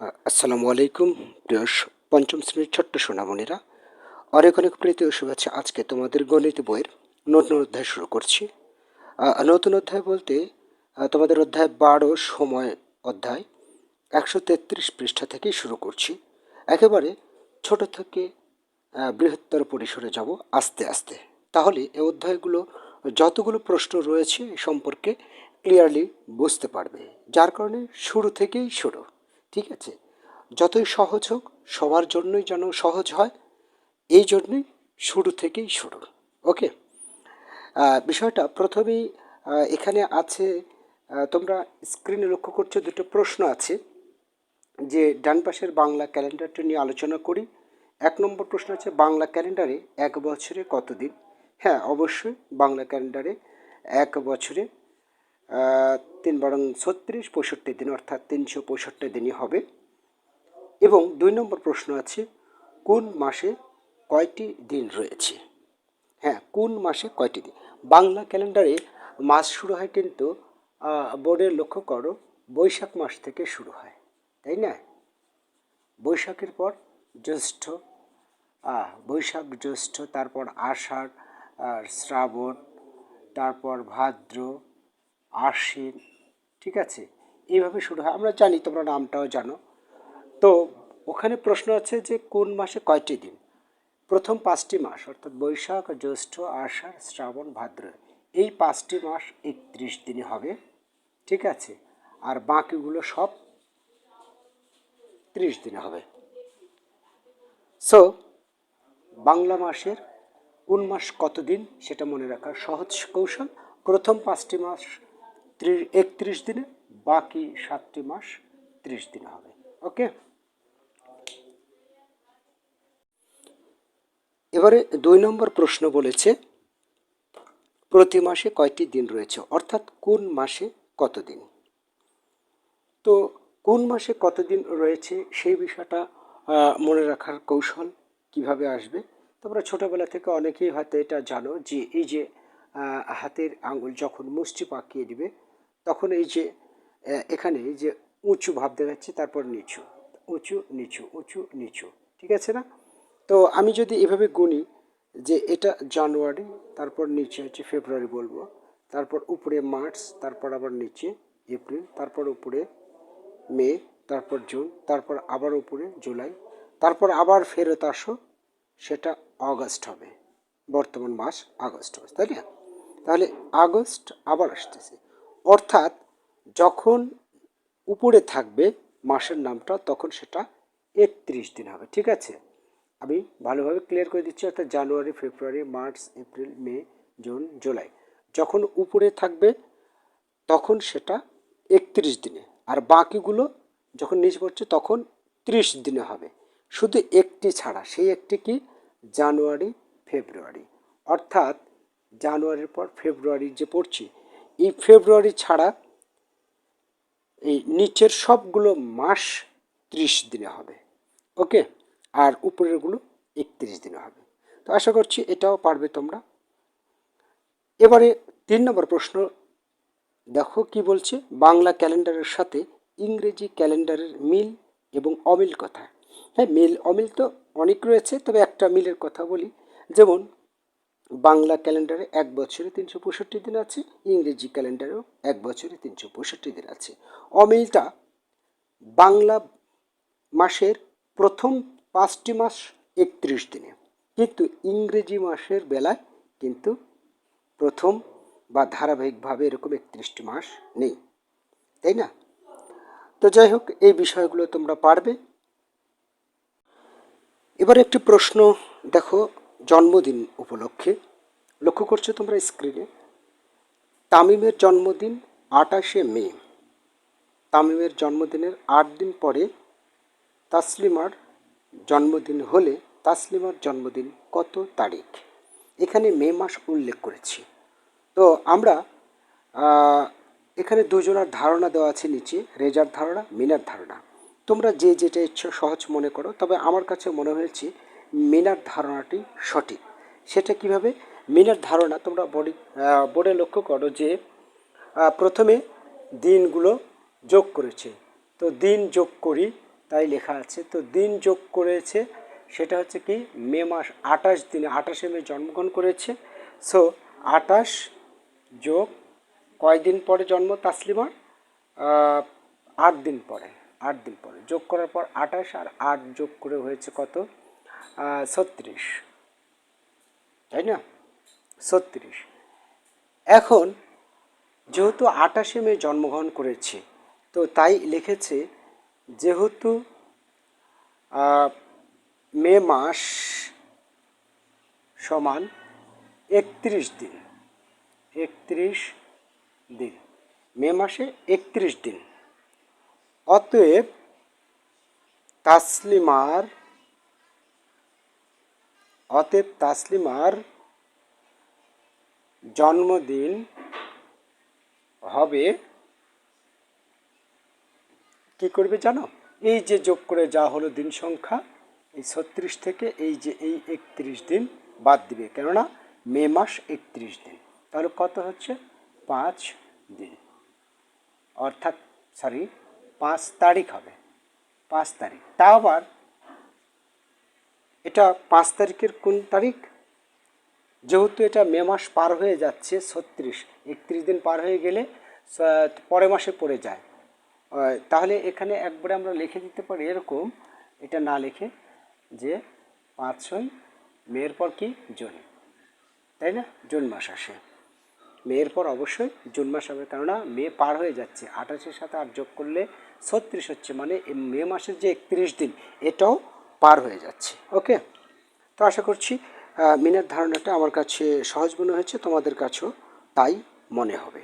আসসালামু আলাইকুম, প্রিয় পঞ্চম শ্রেণির ছোট্ট সোনামণিরা। অনেক অনেক প্রীতি শুভেচ্ছা আজকে তোমাদের গণিত বইয়ের নতুন অধ্যায় শুরু করছি। নতুন অধ্যায় বলতে তোমাদের অধ্যায় বারো, সময় অধ্যায়, একশো তেত্রিশ পৃষ্ঠা থেকেই শুরু করছি। একেবারে ছোট থেকে বৃহত্তর পরিসরে যাব আস্তে আস্তে। তাহলে এ অধ্যায়গুলো যতগুলো প্রশ্ন রয়েছে সম্পর্কে ক্লিয়ারলি বুঝতে পারবে। যার কারণে শুরু থেকেই শুরু। ঠিক আছে? যতই সহজ হোক, সবার জন্যই যেন সহজ হয়, এই জন্যই শুরু থেকেই শুরু ওকে বিষয়টা প্রথমেই এখানে আছে তোমরা স্ক্রিনে লক্ষ্য করছ দুটো প্রশ্ন আছে, যে ডান পাশের বাংলা ক্যালেন্ডারটা নিয়ে আলোচনা করি। এক নম্বর প্রশ্ন আছে, বাংলা ক্যালেন্ডারে এক বছরে কতদিন? হ্যাঁ অবশ্যই বাংলা ক্যালেন্ডারে এক বছরে তিন বরং ছত্রিশ পঁয়ষট্টি দিন, অর্থাৎ তিনশো পঁয়ষট্টি দিনই হবে। এবং দুই নম্বর প্রশ্ন আছে, কোন মাসে কয়টি দিন রয়েছে? হ্যাঁ কোন মাসে কয়টি দিন? বাংলা ক্যালেন্ডারে মাস শুরু হয় কিন্তু বোর্ডের লক্ষ্য করো, বৈশাখ মাস থেকে শুরু হয়, তাই না? বৈশাখের পর জ্যৈষ্ঠ বৈশাখ, জ্যৈষ্ঠ, তারপর আষাঢ়, আর শ্রাবণ, তারপর ভাদ্র আশ্বিন ঠিক আছে? এইভাবে শুরু হয়। আমরা জানি তোমরা নামটাও জানো। তো ওখানে প্রশ্ন আছে যে কোন মাসে কয়টি দিন? প্রথম পাঁচটি মাস, অর্থাৎ বৈশাখ, জ্যৈষ্ঠ, আষাঢ়, শ্রাবণ, ভাদ্র, এই পাঁচটি মাস একত্রিশ দিনে হবে। ঠিক আছে? আর বাকিগুলো সব ত্রিশ দিনে হবে। সো বাংলা মাসের কোন মাস কতদিন সেটা মনে রাখার সহজ কৌশল। প্রথম পাঁচটি মাস ত্রি- একত্রিশ দিনে, বাকি সাতটি মাস ত্রিশ দিনে হবে। ওকে এবারে দুই নম্বর প্রশ্ন বলেছে, প্রতি মাসে কয়টি দিন রয়েছে? অর্থাৎ কোন মাসে কত দিন? তো কোন মাসে কতদিন রয়েছে সেই বিষয়টা মনে রাখার কৌশল কীভাবে আসবে? তোমরা ছোটোবেলা থেকে অনেকেই হয়তো এটা জানো যে, এই যে হাতের আঙুল যখন মুষ্টি পাকিয়ে দিবে তখন এই যে এখানে যে উঁচু ভাব দেখাচ্ছে, তারপর নিচু। উঁচু নিচু উঁচু, নিচু, ঠিক আছে না? তো আমি যদি এভাবে গুনি যে এটা জানুয়ারি, তারপর নিচে হচ্ছে ফেব্রুয়ারি বলব, তারপর উপরে মার্চ, তারপর আবার নিচে এপ্রিল, তারপর উপরে মে, তারপর জুন, তারপর আবার উপরে জুলাই, তারপর আবার ফেরত আসো, সেটা অগস্ট হবে। বর্তমান মাস আগস্ট হবে, তাই না? তাহলে আগস্ট আবার আসতেছে। অর্থাৎ যখন উপরে থাকবে মাসের নামটা, তখন সেটা একত্রিশ দিন হবে, ঠিক আছে? আমি ভালোভাবে ক্লিয়ার করে দিচ্ছি, অর্থাৎ January, February, March, April, May, June, July. যখন উপরে থাকবে, তখন সেটা একত্রিশ দিনে। আর বাকিগুলো যখন নিচে পড়ছে, তখন ত্রিশ দিনে হবে। শুধু একটি ছাড়া, সেই একটি কি? জানুয়ারি, ফেব্রুয়ারি। অর্থাৎ জানুয়ারির পর ফেব্রুয়ারি যে পড়ছে এই ফেব্রুয়ারি ছাড়া এই নিচের সবগুলো মাস ত্রিশ দিনে হবে, ওকে? আর উপরেরগুলো একত্রিশ দিনে হবে। তো আশা করছি এটাও পারবে তোমরা। এবারে তিন নম্বর প্রশ্ন, দেখো কি বলছে? বাংলা ক্যালেন্ডারের সাথে ইংরেজি ক্যালেন্ডারের মিল এবং অমিল কথা। হ্যাঁ মিল, অমিল তো অনেক রয়েছে, তবে একটা মিলের কথা বলি। যেমন বাংলা ক্যালেন্ডারে এক বছরে তিনশো পঁয়ষট্টি দিন আছে, ইংরেজি ক্যালেন্ডারেও এক বছরে তিনশো পঁয়ষট্টি দিন আছে। অমিলটা বাংলা মাসের প্রথম পাঁচটি মাস একত্রিশ দিনে, কিন্তু ইংরেজি মাসের বেলায় কিন্তু প্রথম বা ধারাবাহিকভাবে এরকম একত্রিশটি মাস নেই, তাই না? তো যাই হোক, এই বিষয়গুলো তোমরা পারবে। এবার একটি প্রশ্ন, দেখো জন্মদিন উপলক্ষে। লক্ষ্য করছ তোমরা স্ক্রিনে তামিমের জন্মদিন আটাশে মে। তামিমের জন্মদিনের আট দিন পরে তাসলিমার জন্মদিন হলে তাসলিমার জন্মদিন কত তারিখ? এখানে মে মাস উল্লেখ করেছি। তো আমরা এখানে দুজনের ধারণা দেওয়া আছে নিচে, রেজার ধারণা, মিনার ধারণা। তোমরা যে যেটা ইচ্ছা সহজ মনে করো, তবে আমার কাছে মনে হয়েছে মিনার ধারণাটি সঠিক। সেটা কীভাবে? মিনার ধারণা তোমরা বডি বোর্ডে লক্ষ্য করো যে প্রথমে দিনগুলো যোগ করেছে। তো দিন যোগ করি, তাই লেখা আছে। তো দিন যোগ করেছে, সেটা হচ্ছে কি, মে মাস আঠাশ দিনে, আঠাশে মে জন্মগ্রহণ করেছে। সো, আঠাশ যোগ কয়দিন পরে জন্ম তাসলিমার? আট দিন পরে, আট দিন পরে। যোগ করার পর আঠাশ আর আট যোগ করে হয়েছে কত? ছত্রিশ, তাই না? ছত্রিশ। এখন যেহেতু আঠাশে মে জন্মগ্রহণ করেছে, তো তাই লিখেছে যেহেতু মে মাস সমান একত্রিশ দিন একত্রিশ দিন, মে মাসে একত্রিশ দিন। অতএব তাসলিমার অতএব তাসলিমার জন্মদিন হবে। কি করবে জানো? এই যে যোগ করে যা হলো দিন সংখ্যা, এই ছত্রিশ থেকে এই যে এই একত্রিশ দিন বাদ দিবে। কেননা মে মাস একত্রিশ দিন। তাহলে কত হচ্ছে? পাঁচ দিন। অর্থাৎ সরি পাঁচ তারিখ হবে। পাঁচ তারিখ। তা আবার এটা পাঁচ তারিখের কোন তারিখ? যেহেতু এটা মে মাস পার হয়ে যাচ্ছে, ছত্রিশ, একত্রিশ দিন পার হয়ে গেলে পরের মাসে পড়ে যায়। তাহলে এখানে একবারে আমরা লিখে দিতে পারি এরকম, এটা না লিখে যে পাঁচ ছয় মেয়ের পর কি? জুন। তাই না? জুন মাস আসে। মেয়ের পর অবশ্যই জুন মাস হবে, কেননা মে পার হয়ে যাচ্ছে। আঠাশের সাথে আট যোগ করলে ছত্রিশ হচ্ছে মানে মে মাসের যে একত্রিশ দিন, এটাও পার হয়ে যাচ্ছে। ওকে? তো আশা করছি মিনার ধারণাটা আমার কাছে সহজ মনে হয়েছে, তোমাদের কাছেও তাই মনে হবে।